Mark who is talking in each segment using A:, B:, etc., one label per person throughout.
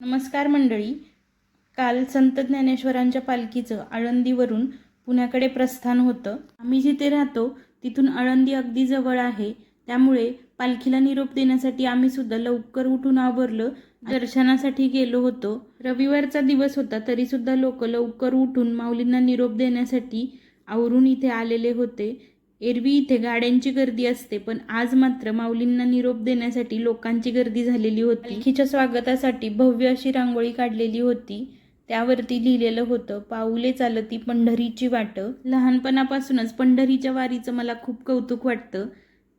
A: नमस्कार मंडळी. काल संत ज्ञानेश्वरांच्या पालखीचं आळंदीवरून पुण्याकडे प्रस्थान होतं. आम्ही जिथे राहतो तिथून आळंदी अगदी जवळ आहे. त्यामुळे पालखीला निरोप देण्यासाठी आम्ही सुद्धा लवकर उठून आवरलं. दर्शनासाठी गेलो होतो. रविवारचा दिवस होता तरीसुद्धा लोक लवकर उठून माऊलींना निरोप देण्यासाठी आवरून इथे आलेले होते. एरवी इथे गाड्यांची गर्दी असते पण आज मात्र माऊलींना निरोप देण्यासाठी लोकांची गर्दी झालेली होती. पालखीच्या स्वागतासाठी भव्य अशी रांगोळी काढलेली होती. त्यावरती लिहिलेलं होतं पाऊले चालती पंढरीची वाट. लहानपणापासूनच पंढरीच्या वारीचं मला खूप कौतुक वाटतं.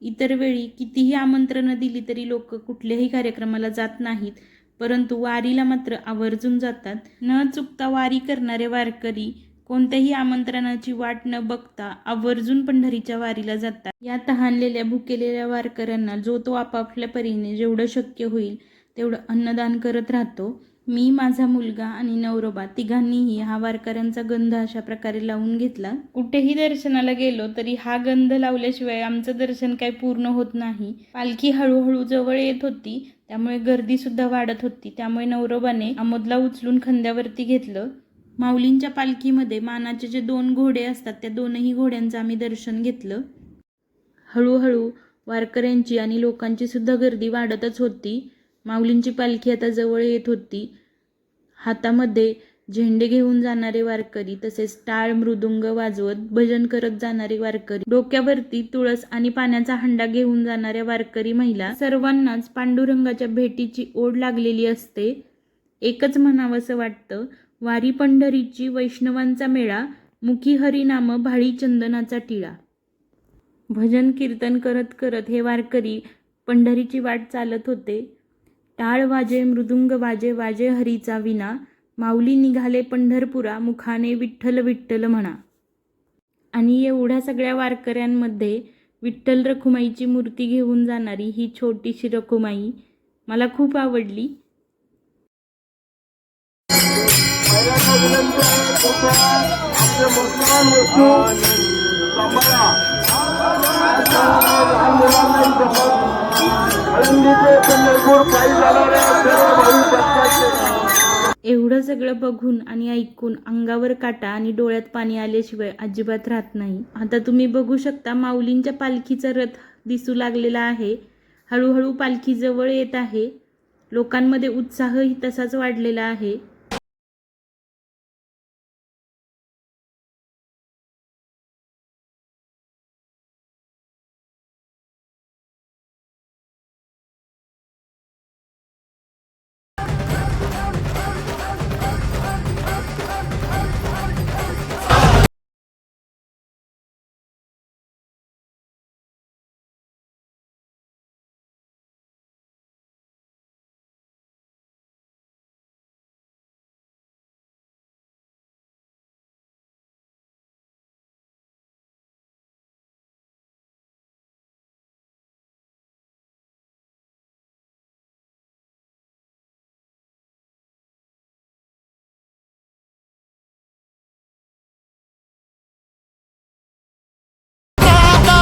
A: इतर वेळी कितीही आमंत्रणं दिली तरी लोक कुठल्याही कार्यक्रमाला जात नाहीत परंतु वारीला मात्र आवर्जून जातात. न चुकता वारी करणारे वारकरी कोणत्याही आमंत्रणाची वाट न बघता आवर्जून पंढरीच्या वारीला जातात. या तहानलेल्या भुकेलेल्या वारकऱ्यांना जो तो आपापल्या परीने जेवढं शक्य होईल तेवढं अन्नदान करत राहतो. मी माझा मुलगा आणि नवरोबा तिघांनीही हा वारकऱ्यांचा गंध अशा प्रकारे लावून घेतला. कुठेही दर्शनाला गेलो तरी हा गंध लावल्याशिवाय आमचं दर्शन काही पूर्ण होत नाही. पालखी हळूहळू जवळ येत होती. त्यामुळे गर्दी सुद्धा वाढत होती. त्यामुळे नवरोबाने आमोदला उचलून खांद्यावरती घेतलं. माऊलींच्या पालखीमध्ये मानाचे जे दोन घोडे असतात त्या दोनही घोड्यांचं आम्ही दर्शन घेतलं. हळूहळू वारकऱ्यांची आणि लोकांची सुद्धा गर्दी वाढतच होती. माऊलींची पालखी आता जवळ येत होती. हातामध्ये झेंडे घेऊन जाणारे वारकरी तसेच टाळ मृदुंग वाजवत भजन करत जाणारे वारकरी डोक्यावरती तुळस आणि पाण्याचा हंडा घेऊन जाणाऱ्या वारकरी महिला सर्वांनाच पांडुरंगाच्या भेटीची ओढ लागलेली असते. एकच म्हणावंसं वाटतं वारी पंढरीची वैष्णवांचा मेळा मुखी हरिनाम भाळी चंदनाचा टिळा. भजन कीर्तन करत करत हे वारकरी पंढरीची वाट चालत होते. टाळ वाजे मृदुंग वाजे वाजे हरीचा विना माऊली निघाले पंढरपुरा मुखाने विठ्ठल विठ्ठल म्हणा. आणि एवढ्या सगळ्या वारकऱ्यांमध्ये विठ्ठल रखुमाईची मूर्ती घेऊन जाणारी ही छोटीशी रखुमाई मला खूप आवडली. एवढं सगळं बघून आणि ऐकून अंगावर काटा आणि डोळ्यात पाणी आल्याशिवाय अजिबात राहत नाही. आता तुम्ही बघू शकता माऊलींच्या पालखीचा रथ दिसू लागलेला आहे. हळूहळू पालखी जवळ येत आहे. लोकांमध्ये उत्साहही तसाच वाढलेला आहे.